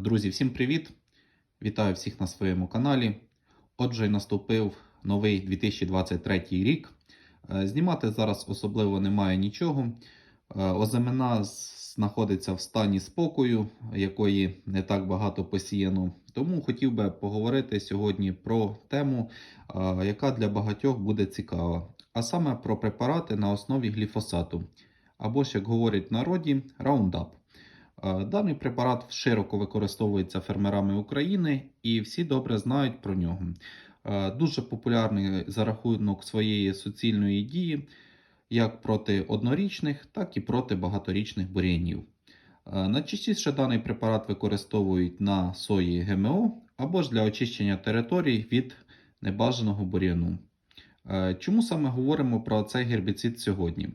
Друзі, всім привіт! Вітаю всіх на своєму каналі. Отже, наступив новий 2023 рік. Е, Знімати зараз особливо немає нічого. Е, Озимина знаходиться в стані спокою, якої не так багато посіяно. Тому хотів би поговорити сьогодні про тему, е, яка для багатьох буде цікава, а саме про препарати на основі гліфосату, або ж, як говорять в народі, Roundup. Е, Даний препарат широко використовується фермерами України і всі добре знають про нього. Е, Дуже популярний за рахунок своєї суцільної дії як проти однорічних, так і проти багаторічних бур'янів. Е, Найчастіше даний препарат використовують на сої ГМО або ж для очищення територій від небажаного бур'яну. Чому саме говоримо про цей гербіцид сьогодні?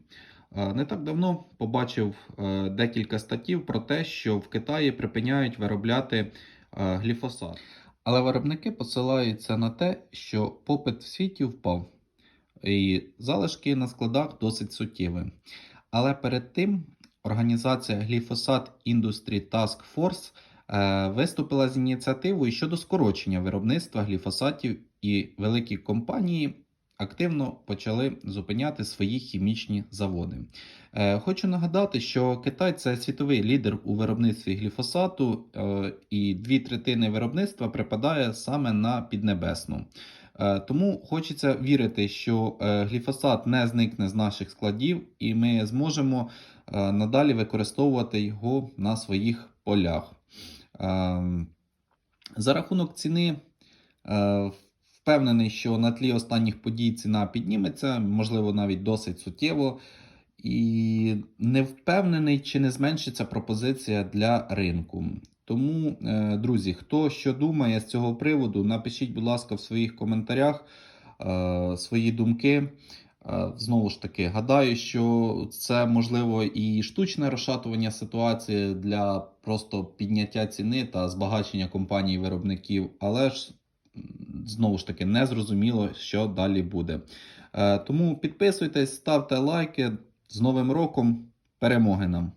Е, Не так давно побачив е, декілька статтів про те, що в Китаї припиняють виробляти е, гліфосат. Але виробники посилаються на те, що попит в світі впав, і залишки на складах досить суттєві. Але перед тим організація Glyphosate Industry Task Force виступила з ініціативою щодо скорочення виробництва гліфосатів, і великі компанії активно почали зупиняти свої хімічні заводи. Е, Хочу нагадати, що Китай це світовий лідер у виробництві гліфосату, е, і дві третини виробництва припадає саме на піднебесну. Е, Тому хочеться вірити, що гліфосат не зникне з наших складів, і ми зможемо надалі використовувати його на своїх полях. Ем, За рахунок ціни е, впевнений, що на тлі останніх подій ціна підніметься, можливо, навіть досить суттєво. І не впевнений, чи не зменшиться пропозиція для ринку. Тому, е, друзі, хто що думає з цього приводу, напишіть, будь ласка, в своїх коментарях е, свої думки. Е, Знову ж таки, гадаю, що це можливо і штучне розшатування ситуації для просто підняття ціни та збагачення компаній виробників, але ж знову ж таки не зрозуміло, що далі буде. Е, Тому підписуйтесь, ставте лайки. З Новим роком! Перемоги нам!